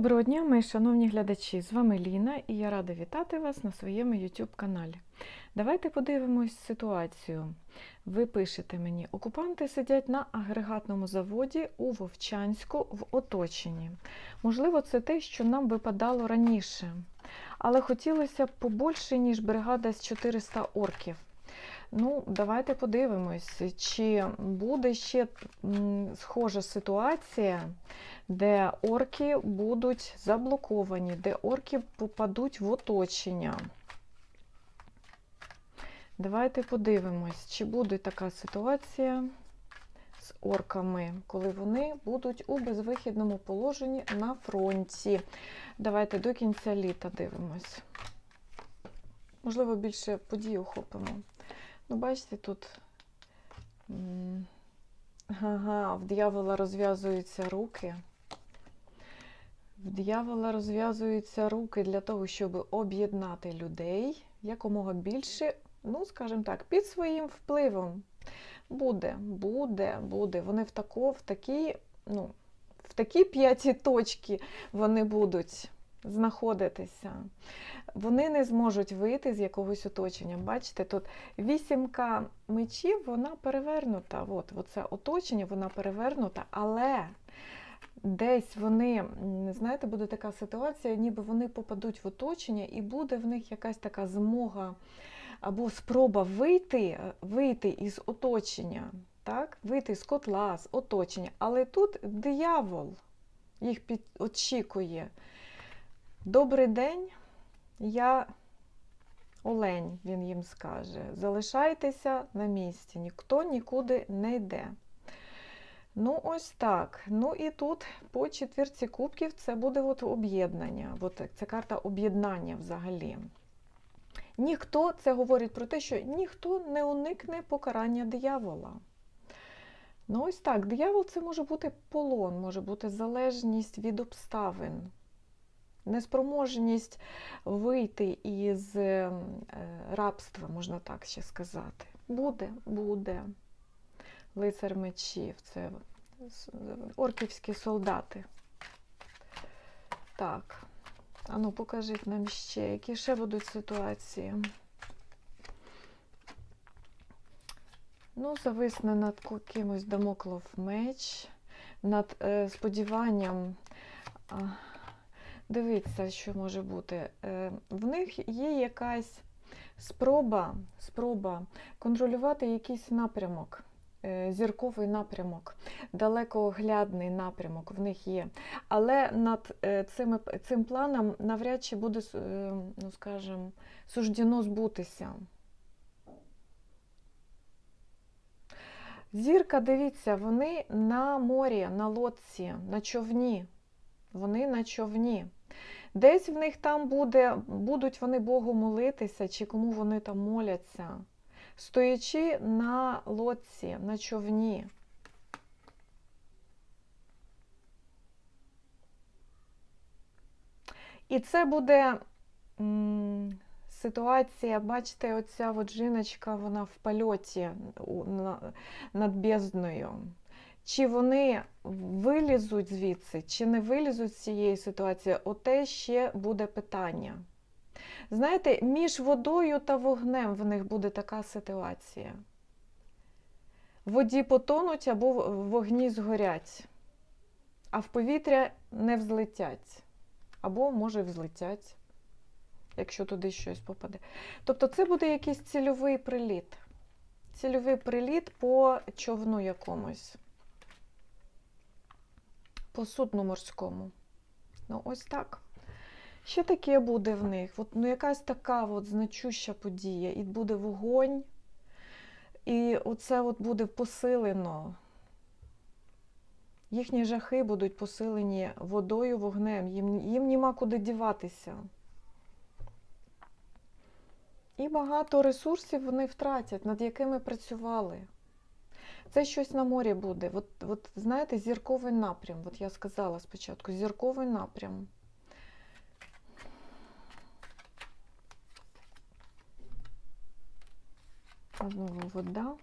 Доброго дня, мої шановні глядачі! З вами Ліна і я рада вітати вас на своєму YouTube каналі. Давайте подивимось ситуацію. Ви пишете мені, окупанти сидять на агрегатному заводі у Вовчанську в оточенні. Можливо, це те, що нам випадало раніше, але хотілося б побольше, ніж бригада з 400 орків. Ну, давайте подивимось, чи буде ще схожа ситуація, де орки будуть заблоковані, де орки попадуть в оточення. Давайте подивимось, чи буде така ситуація з орками, коли вони будуть у безвихідному положенні на фронті. Давайте до кінця літа дивимось. Можливо, більше подій охопимо. Ну, бачите, тут ага, в диявола розв'язуються руки. В диявола розв'язуються руки для того, щоб об'єднати людей якомога більше, ну, скажімо так, під своїм впливом. Буде, буде, буде. Вони в тако, в такі, ну, в такі п'яті точки вони будуть знаходитися. Вони не зможуть вийти з якогось оточення. Бачите, тут вісімка мечів, вона перевернута. От, оце оточення, вона перевернута, але десь вони, знаєте, буде така ситуація, ніби вони попадуть в оточення, і буде в них якась така змога або спроба вийти, вийти із оточення, так? вийти з котла, з оточення. Але тут диявол їх під, очікує. Добрий день, я Олень, він їм скаже. Залишайтеся на місці, ніхто нікуди не йде. Ну, ось так. Ну і тут по четвірці кубків це буде от об'єднання. От це карта об'єднання взагалі. Ніхто, це говорить про те, що ніхто не уникне покарання диявола. Ну, ось так, диявол це може бути полон, може бути залежність від обставин, неспроможність вийти із е, рабства, можна так ще сказати. Буде, буде. Лицар мечів, це орківські солдати. Так. А ну, покажіть нам ще, які ще будуть ситуації. Ну, зависне над кимось Дамоклов меч, над е, сподіванням. А, дивіться, що може бути. Е, в них є якась спроба, спроба контролювати якийсь напрямок, е, зірковий напрямок, далекооглядний напрямок в них є. Але над е, цими, цим планом навряд чи буде, ну скажімо, суждено збутися. Зірка, дивіться, вони на морі, на лодці, на човні. Вони на човні. Десь в них там буде, будуть вони Богу молитися, чи кому вони там моляться, стоячи на лодці, на човні. І це буде м, ситуація, бачите, оця от жіночка, вона в польоті над бездною. Чи вони вилізуть звідси, чи не вилізуть з цієї ситуації, оте ще буде питання. Знаєте, між водою та вогнем в них буде така ситуація. Воді потонуть або в вогні згорять, а в повітря не взлетять. Або, може, взлетять, якщо туди щось попаде. Тобто це буде якийсь цільовий приліт. Цільовий приліт по човну якомусь. По судну морському. Ну, ось так. Що таке буде в них? От, ну, якась така от значуща подія. І буде вогонь, і оце от буде посилено. Їхні жахи будуть посилені водою, вогнем. Їм, їм нема куди діватися. І багато ресурсів вони втратять, над якими працювали. Це щось на морі буде. От, от знаєте, зірковий напрям. От я сказала спочатку, зірковий напрям. Знову вода.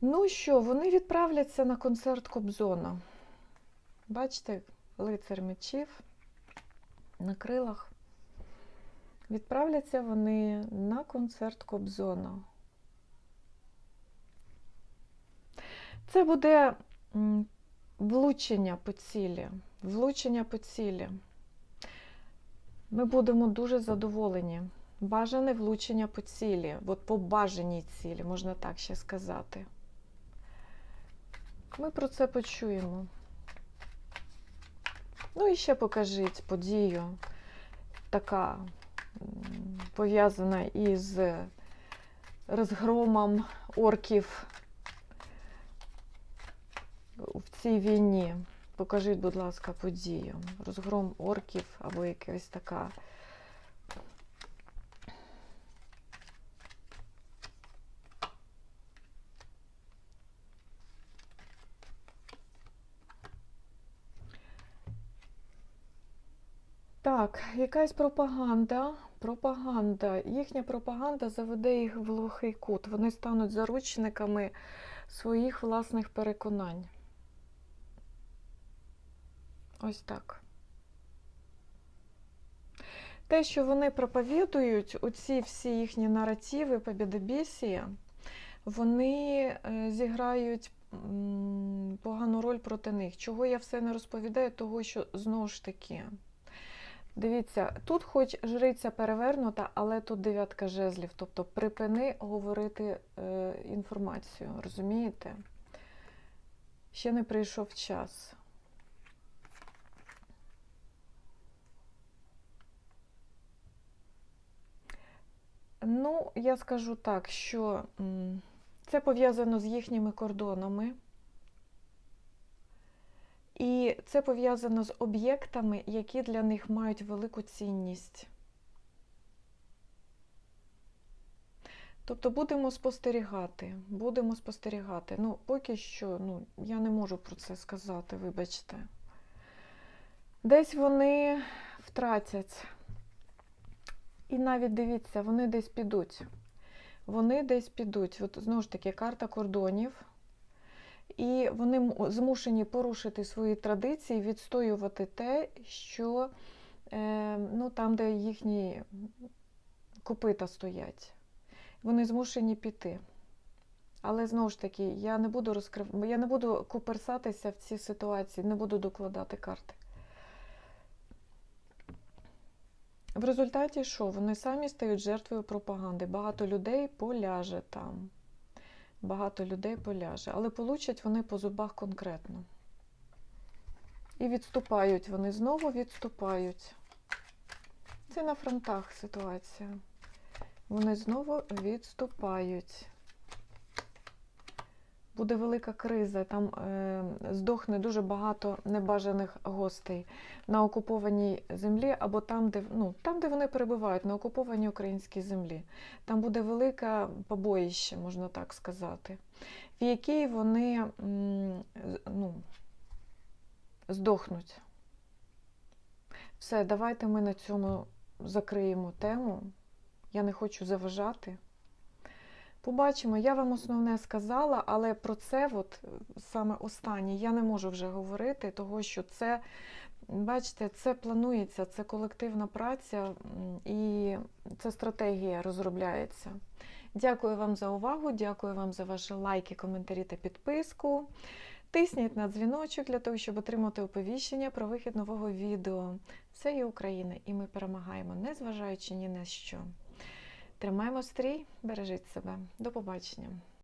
Ну що, вони відправляться на концерт Кобзона. Бачите, лицар мечів на крилах. Відправляться вони на концерт Кобзона. Це буде влучення по цілі. Влучення по цілі. Ми будемо дуже задоволені. Бажане влучення по цілі, от по бажаній цілі, можна так ще сказати. Ми про це почуємо. Ну і ще покажіть подію, така пов'язана із розгромом орків в цій війні. Покажіть, будь ласка, подію. Розгром орків або якась така. Так, якась пропаганда. Пропаганда. Їхня пропаганда заведе їх в глухий кут. Вони стануть заручниками своїх власних переконань. Ось так. Те, що вони проповідують, оці всі їхні наративи побєдобєсія, вони е, зіграють погану роль проти них. Чого я все не розповідаю, того що знову ж таки. Дивіться, тут хоч жриця перевернута, але тут дев'ятка жезлів. Тобто припини говорити е, інформацію, розумієте? Ще не прийшов час. Ну, я скажу так, що це пов'язано з їхніми кордонами. І це пов'язано з об'єктами, які для них мають велику цінність. Тобто будемо спостерігати, будемо спостерігати. Ну, поки що, ну, я не можу про це сказати, вибачте. Десь вони втратять. І навіть дивіться, вони десь підуть. Вони десь підуть. От знову ж таки, карта кордонів. І вони змушені порушити свої традиції, відстоювати те, що е, ну, там, де їхні копита стоять. Вони змушені піти. Але знову ж таки, я не буду розкрив... я не буду куперсатися в цій ситуації, не буду докладати карти. В результаті що? Вони самі стають жертвою пропаганди. Багато людей поляже там. Багато людей поляже. Але получать вони по зубах конкретно. І відступають вони знову відступають. Це на фронтах ситуація. Вони знову відступають. Буде велика криза, там е, здохне дуже багато небажаних гостей на окупованій землі, або там, де, ну, там, де вони перебувають, на окупованій українській землі. Там буде велике побоїще, можна так сказати, в якій вони ну, здохнуть. Все, давайте ми на цьому закриємо тему. Я не хочу заважати. Побачимо, я вам основне сказала, але про це, от саме останнє, я не можу вже говорити, того що це, бачите, це планується, це колективна праця і це стратегія розробляється. Дякую вам за увагу, дякую вам за ваші лайки, коментарі та підписку. Тисніть на дзвіночок для того, щоб отримати оповіщення про вихід нового відео. Це є Україна, і ми перемагаємо, незважаючи ні на що. Тримаємо стрій, бережіть себе. До побачення.